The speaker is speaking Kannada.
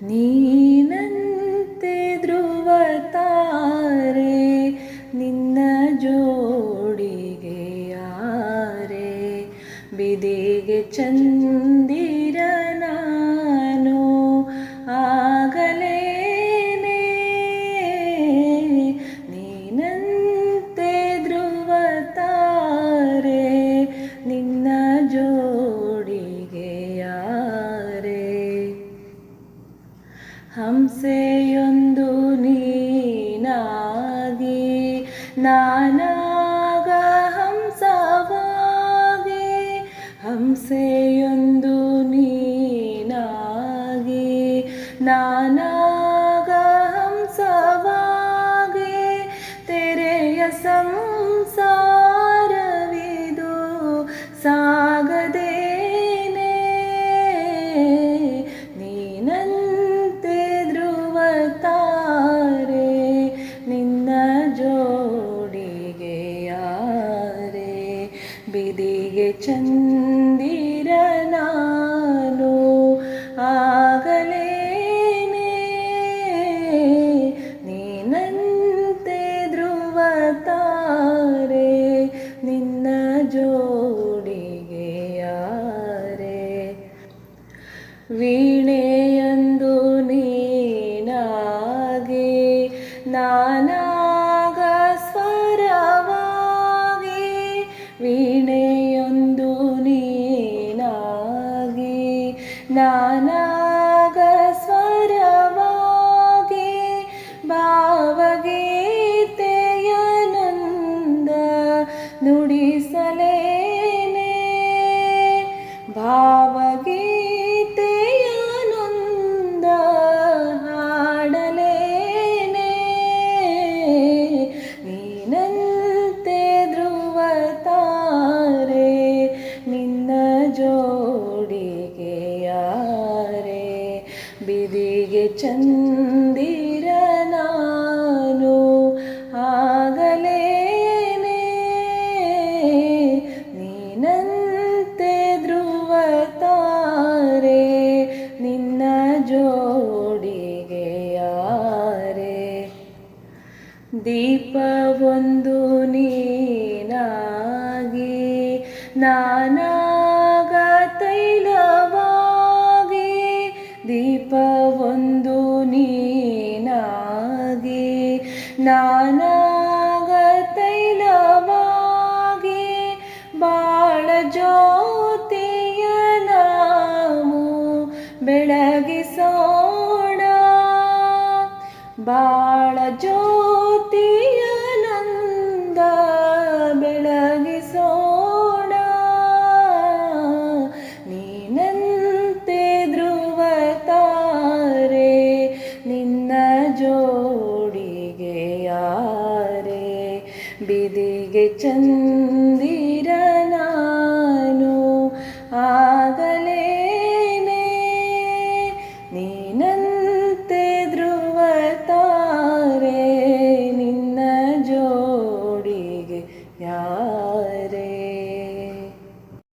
ನೀನಂತೆ ಧ್ರುವ ತಾರೆ ನಿನ್ನ ಜೋಡಿಗೆ ಯಾರೇ? ಬಿದಿಗೆ ಚಂದಿರ ಹಂಸೆಯೊಂದು ನೀನಾಗಿ ನಾನಾಗ ಹಂಸವಾಗಿ ಹಂಸೆಯೊಂದು ಬಿದಿಗೆ ಚಂದಿರ ನಾನು ಆಗಲೇನೆ ನೀನಂತೆ ಧ್ರುವ ತಾರೆ ನಿನ್ನ ಜೋಡಿಗೆ ಯಾರೇ ವೀಣೆಯಂದು स्वरमागे भावगीतेयनन्द नुडिसलेने भावगी ಬಿದಿಗೆ ಚಂದಿರ ನಾನು ಆಗಲೇನೆ. ನೀನಂತೆ ಧ್ರುವತಾರೆ ನಿನ್ನ ಜೋಡಿಗೆ ಯಾರೆ? ದೀಪವೊಂದು ನೀನಾಗಿ ನಾನಾಗ ದೀಪವೊಂದು ನೀನಾಗಿ ನಾನಾಗ ತೈಲವಾಗಿ ಬಾಳ ಜ್ಯೋತಿಯ ನಾವು ಬೆಳಗಿಸೋಣ ಬಾಳ ಜ್ಯೋತಿಯ ಬಿದಿಗೆ ಚಂದಿರ